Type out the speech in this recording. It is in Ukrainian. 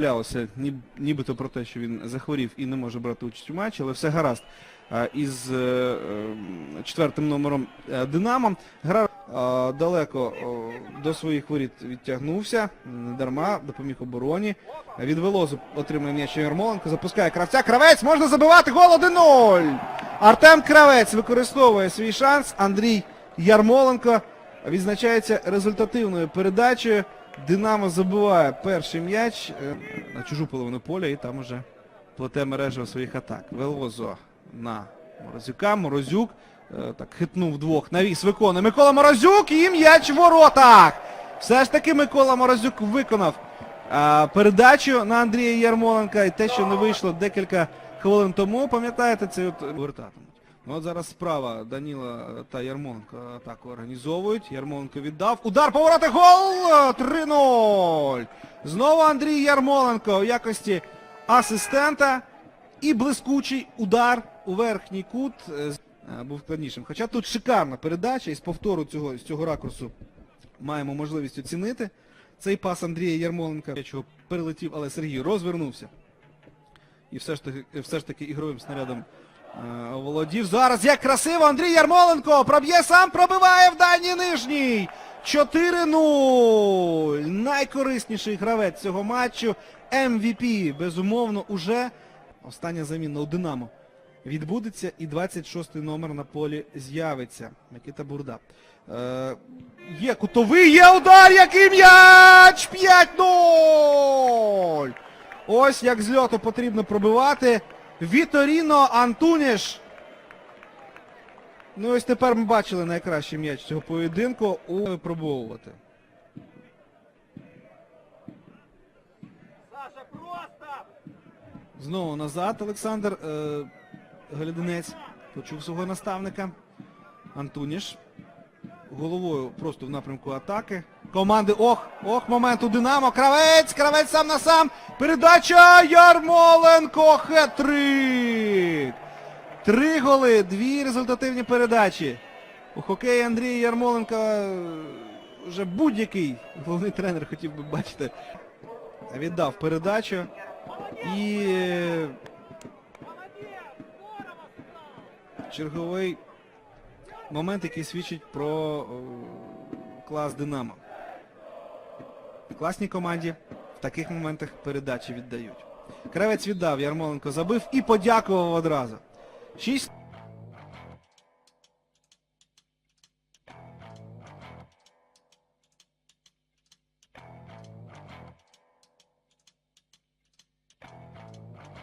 Являлося нібито про те, що він захворів і не може брати участь у матчі, але все гаразд. Із е, е, четвертим номером е, Динамо. Гра далеко до своїх воріт відтягнувся, дарма, допоміг обороні. Від Велозу отримує м'яч Ярмоленко, запускає кравця. Кравець можна забивати гол 1-0. Артем Кравець використовує свій шанс. Андрій Ярмоленко відзначається результативною передачею. Динамо забиває перший м'яч е, на чужу половину поля і там уже плете мережа своїх атак. Велозо на Морозюка. Морозюк е, так хитнув двох. Навіс виконує Микола Морозюк і м'яч в воротах. Все ж таки Микола Морозюк виконав е, передачу на Андрія Ярмоленка. І те, що не вийшло декілька хвилин тому, пам'ятаєте, це от вертатимуть. Ну от зараз справа Даніла та Ярмоленко атаку організовують. Ярмоленко віддав. Удар повороти гол! 3-0! Знову Андрій Ярмоленко в якості асистента. І блискучий удар у верхній кут е, е, був складнішим. Хоча тут шикарна передача, і з повтору цього, з цього ракурсу маємо можливість оцінити. Цей пас Андрія Ярмоленка, чого перелетів, але Сергій розвернувся. І все ж таки, все ж таки ігровим снарядом володів. Зараз як красиво Андрій Ярмоленко проб'є сам, пробиває в дальній нижній. 4-0. Найкорисніший гравець цього матчу. MVP, безумовно, уже остання заміна у Динамо. Відбудеться і 26-й номер на полі з'явиться. Микита Бурда. Е, є кутовий, є удар, який м'яч! 5-0! Ось як з льоту потрібно пробивати. Віторіно Антуніш. Ну ось тепер ми бачили найкращий м'яч цього поєдинку у випробовувати. Знову назад Олександр е, Галідинець почув свого наставника. Антуніш. Головою просто в напрямку атаки. Команди. Ох! Ох, момент у Динамо. Кравець! Кравець сам на сам. Передача Ярмоленко. Хет-трик! Три голи, дві результативні передачі. У хокеї Андрія Ярмоленка е, вже будь-який головний тренер хотів би бачити. Віддав передачу. І е, черговий момент, який свідчить про клас Динамо. Класній команді в таких моментах передачі віддають. Кравець віддав, Ярмоленко забив і подякував одразу. Шість.